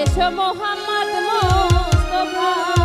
এসো মোহাম্মদ মোস্তফা।